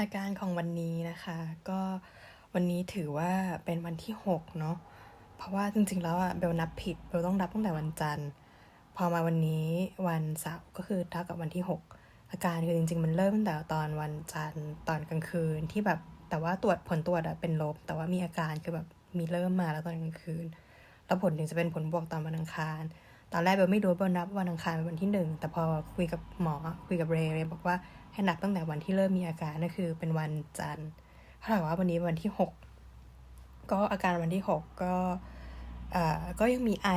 อาการของวันนี้นะคะ ก็วันนี้ถือว่าเป็นวันที่หกเนาะเพราะว่าจริงๆแล้วอะเบลนับผิดเบลต้องนับตั้งแต่วันจันทร์ พอมาวันนี้วันเสาร์ก็คือเท่ากับวันที่หกอาการคือจริง ๆ มันเริ่มตั้งแต่ตอนวันจันทร์ตอนกลางคืนที่แบบแต่ว่าตรวจผลตรวจอะเป็นลบ แต่ว่ามีอาการคือแบบมีเริ่มมาแล้วตอนกลางคืน แล้วผลถึงจะเป็นผลบวกตอนวันอังคาร ตอนแรกเบลไม่รู้เบลนับวันอังคารเป็นวันที่หนึ่งแต่พอคุยกับหมอคุยกับเรย์เรย์บอกว่าให้นับตั้งแต่วันที่เริ่มมีอาการนั่นคือเป็นวันจันทร์ถ้าถามว่าวันนี้วันที่หกก็อาการวันที่หกก็เอ่อก็ยังมีไอ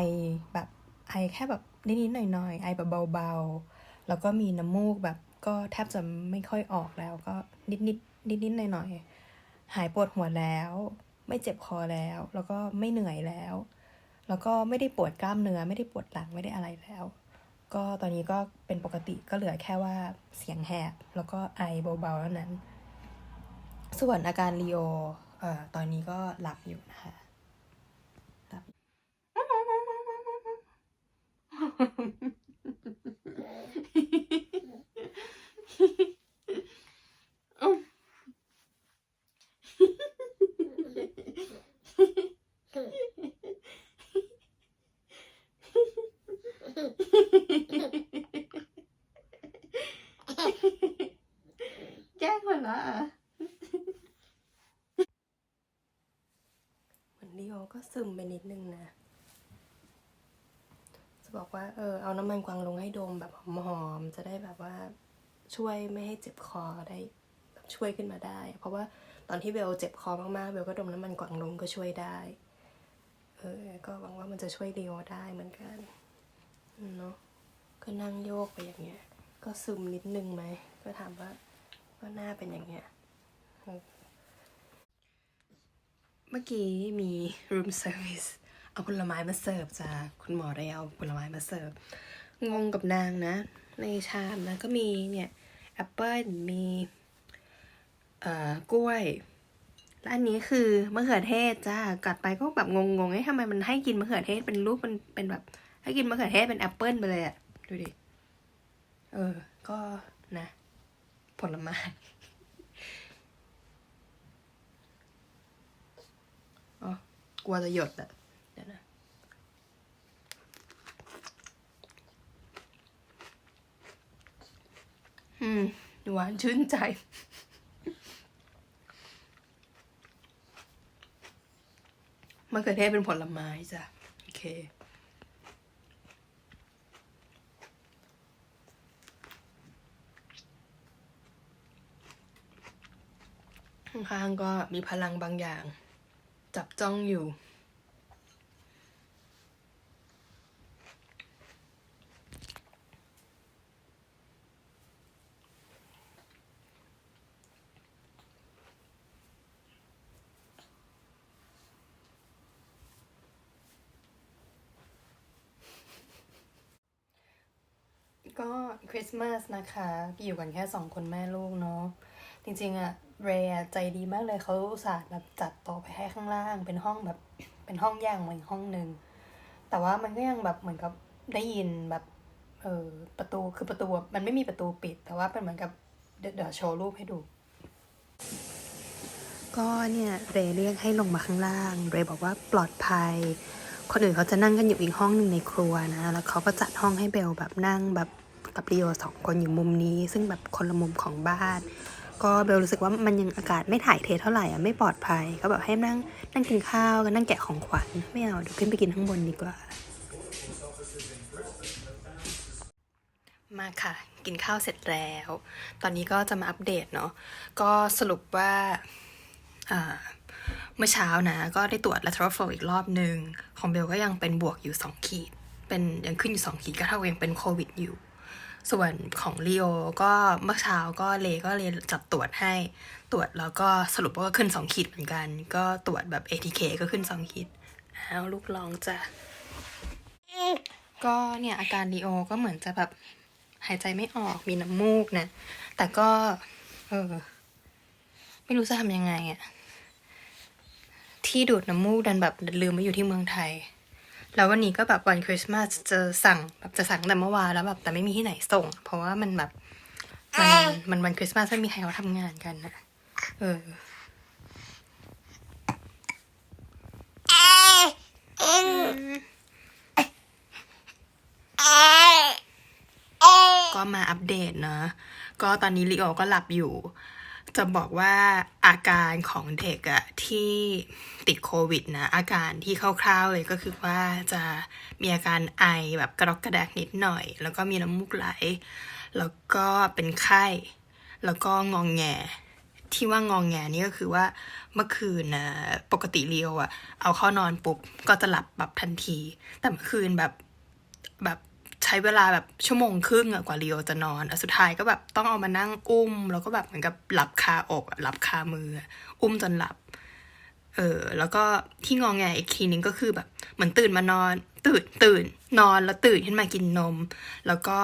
แบบไอแค่แบบนิดๆหน่อยๆไอแบบเบาๆ แล้วก็มีน้ำมูกแบบก็แทบจะไม่ค่อยออกแล้วก็นิดๆนิดๆหน่อยๆหายปวดหัวแล้ว ไม่เจ็บคอแล้ว แล้วก็ไม่เหนื่อยแล้ว แล้วก็ไม่ได้ปวดกล้ามเนื้อไม่ได้ปวดหลังไม่ได้อะไรแล้ว ก็ตอนนี้ก็เป็นปกติก็เหลือแค่ว่าเสียงแหบแล้วก็ไอเบาๆเท่านั้น ส่วนอาการลีโอเอ่อตอนนี้ก็หลับอยู่นะคะหลับ แกล้งมั นะเหมือนลีโอก็ซึมไปนิดนึงนะ จะบอกว่าเออเอาน้ำมันกวางลงให้ดมแบบหอมๆจะได้แบบว่าช่วยไม่ให้เจ็บคอได้แบบช่วยขึ้นมาได้ เพราะว่าตอนที่เบลเจ็บคอมากๆเบลก็ดมน้ำมันกวางลงก็ช่วยได้เออก็หวังว่ามันจะช่วยลีโอได้เหมือนกันเนาะก็นั่งโยกไปอย่างเงี้ย ก็ซึมนิดนึงไหม ก็ถามว่า ว่าหน้าเป็นอย่างเงี้ยเออเมื่อกี้มี room service เอาผลไม้มาเสิร์ฟจ้าคุณหมอได้เอาผลไม้มาเสิร์ฟ งงกับนางนะ ในชามนะก็มีเนี่ยแอปเปิลมีเอ่อกล้วย และอันนี้คือมะเขือเทศจ้ากัดไปก็แบบงงๆเอ้ยทำไมมันให้กินมะเขือเทศเป็นรูปเป็นเป็นแบบ ให้กินมะเขือเทศเป็นแอปเปิลไปเลยอะดูดิ เออ ก็นะ ผลไม้อ๋อกลัวจะหยดอะเดี๋ยวนะอืม หวานชื่นใจมะเขือเทศเป็นผลไม้จ้ะ โอเค ข้างๆก็มีพลังบางอย่าง จับจ้องอยู่ ก็คริสต์มาสนะคะ อยู่กันแค่สองคนแม่ลูกเนาะ จริงๆอะเรย์ใจดีมากเลยเขาอุตส่าห์แบบจัดโต๊ะไปให้ข้างล่าง เป็นห้องแบบเป็นห้องแยกออกมาอีกห้องหนึ่งแต่ว่ามันก็ยังแบบเหมือนกับได้ยินแบบเออประตูคือประตูมันไม่มีประตูปิด แต่ว่าเป็นเหมือนกับเดี๋ยวโชว์รูปให้ดู ก็เนี่ยเรย์เรียกให้ลงมาข้างล่าง เรย์บอกว่าปลอดภัย คนอื่นเขาจะนั่งกันอยู่อีกห้องหนึ่งในครัวนะ แล้วเขาก็จัดห้องให้เบลแบบนั่งแบบกับลีโอสองคนอยู่มุมนี้ ซึ่งแบบคนละมุมของบ้าน ก็เบลรู้สึกว่ามันยังอากาศไม่ถ่ายเทเท่าไหร่อะไม่ปลอดภัยก็แบบให้นั่งนั่งกินข้าวกันนั่งแกะของขวัญไม่เอาเดี๋ยวขึ้นไปกินข้างบนดีกว่า มาค่ะ กินข้าวเสร็จแล้ว ตอนนี้ก็จะมาอัปเดตเนาะก็สรุปว่าเมื่อเช้านะ ก็ได้ตรวจ lateral flow อีกรอบหนึ่งของเบลก็ยังเป็นบวกอยู่ 2 ขีด เป็นยังขึ้นอยู่ 2 ขีดก็เท่ากับยังเป็นโควิดอยู่ ส่วนของลีโอก็เมื่อเช้าก็เลก็เลยจัดตรวจให้ตรวจแล้วก็สรุปว่าก็ขึ้น 2 ขีดเหมือนกัน ก็ตรวจแบบ ATK ก็ขึ้น 2 ขีดอ้าวลูกลองจ้ะก็เนี่ยอาการลีโอก็เหมือนจะแบบหายใจไม่ออกมีน้ำมูกนะ แต่ก็ เออ ไม่รู้จะทำยังไงอะที่ดูดน้ำมูกดันแบบลืมไปอยู่ที่เมืองไทย แล้ววันนี้ก็แบบวันคริสต์มาสจะสั่งแบบจะสั่งแต่เมื่อวานแล้วแบบแต่ไม่มีที่ไหนส่ง เพราะว่ามันแบบมันมันวันคริสต์มาสไม่มีใครเขาทำงานกันนะเออก็มาอัปเดตนะ ก็ตอนนี้ลิโอก็หลับอยู่ จะบอกว่าอาการของเด็กอะที่ติดโควิดนะอาการที่คร่าวๆเลยก็คือว่าจะมีอาการไอแบบกระดอกกระแดกนิดหน่อย แล้วก็มีน้ำมูกไหล แล้วก็เป็นไข้ แล้วก็งองแงที่ว่างองแงนี่ก็คือว่าเมื่อคืนนะปกติเรียวอะเอาเข้านอนปุ๊บก็จะหลับแบบทันที แต่เมื่อคืนแบบแบบ ช้เวลาแบบชั่วโมงครึ่งอะกว่าเรียวจะนอนอสุดท้ายก็แบบต้องเอามานั่งอุ้ม แล้วก็แบบเหมือนกับหลับคาอกหลับคามือ อุ้มจนหลับ เออ แล้วก็ที่งองแงอีกทีนึงก็คือแบบเหมือนตื่นมานอน ตื่นตื่น นอนแล้วตื่นขึ้นมากินนม แล้วก็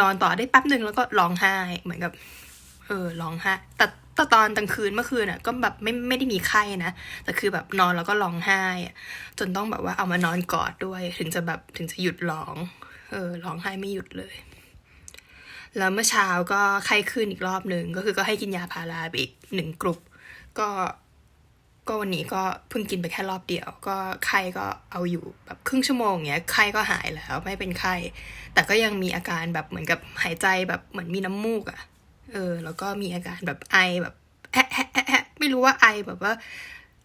นอนต่อได้แป๊บหนึ่งแล้วก็ร้องไห้เหมือนกับ เออร้องไห้แต่แต่ตอนกลางคืนเมื่อคืนอะ ก็แบบไม่ไม่ได้มีไข้นะแต่คือแบบนอนแล้วก็ร้องไห้จนต้องแบบว่าเอามานอนกอดด้วย ถึงจะแบบถึงจะหยุดร้อง เออร้องไห้ไม่หยุดเลย แล้วเมื่อเช้าก็ไข้ขึ้นอีกรอบหนึ่งก็คือก็ให้กินยาพาราไปอีกหนึ่งกลุ่มก็ก็วันนี้ก็เพิ่งกินไปแค่รอบเดียว ก็ไข้ก็เอาอยู่แบบครึ่งชั่วโมงเงี้ยไข้ก็หายแล้วไม่เป็นไข้ แต่ก็ยังมีอาการแบบเหมือนกับหายใจแบบเหมือนมีน้ำมูกอะ่ะ เออ แล้วก็มีอาการแบบไอแบบแอะแอะแอะแอะไม่รู้ว่าไอแบบว่า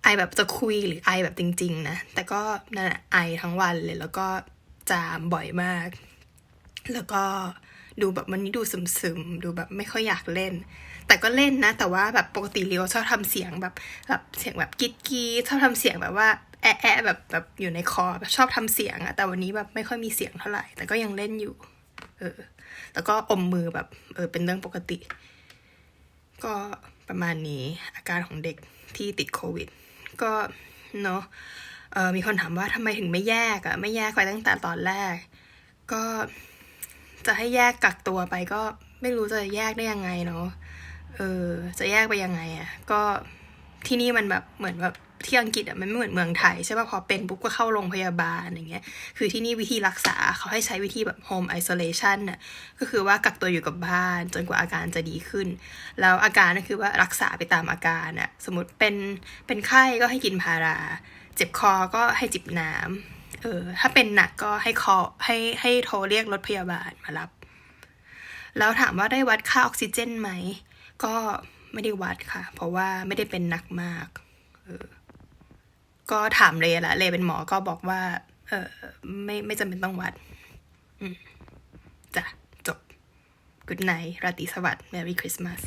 ไอแบบจะคุยหรือไอแบบจริง ๆ นะ แต่ก็นั่นแหละไอทั้งวันเลยแล้วก็ จามบ่อยมาก แล้วก็ดูแบบมันนี้ดูซึมๆ ดูแบบไม่ค่อยอยากเล่น แต่ก็เล่นนะ แต่ว่าแบบปกติเรียวชอบทำเสียงแบบแบบเสียงแบบกิ๊ดกีชอบทำเสียงแบบว่าแอะแอะแบบแบบอยู่ในคอแบบชอบทำเสียงอะแต่วันนี้แบบไม่ค่อยมีเสียงเท่าไหร่ แต่ก็ยังเล่นอยู่ เออ แล้วก็อมมือแบบ เออ เป็นเรื่องปกติ ก็ประมาณนี้อาการของเด็กที่ติดโควิด ก็เนาะ มีคนถามว่าทำไมถึงไม่แยกอะไม่แยกไปตั้งแต่ตอนแรก ก็จะให้แยกกักตัวไปก็ไม่รู้จะแยกได้ยังไงเนาะเออจะแยกไปยังไงอะก็ที่นี่มันแบบเหมือนแบบที่อังกฤษอะมันไม่เหมือนเมืองไทยใช่ป่ะพอเป็นปุ๊บก็เข้าโรงพยาบาลอย่างเงี้ยคือที่นี่วิธีรักษาเขาให้ใช้วิธีแบบ home isolation น่ะก็คือว่ากักตัวอยู่กับบ้านจนกว่าอาการจะดีขึ้น แล้วอาการก็คือว่ารักษาไปตามอาการน่ะสมมติเป็นเป็นไข้ก็ให้กินพารา เจ็บคอก็ให้จิบน้ำเออถ้าเป็นหนักก็ให้คอให้ให้โทรเรียกรถพยาบาลมารับ แล้วถามว่าได้วัดค่าออกซิเจนไหม ก็ไม่ได้วัดค่ะ เพราะว่าไม่ได้เป็นหนักมากเออก็ถามเลละเลเป็นหมอก็บอกว่า เออไม่ไม่จำเป็นต้องวัดอืมจ้ะจบ Good night ราตรีสวัสดิ์ Merry Christmas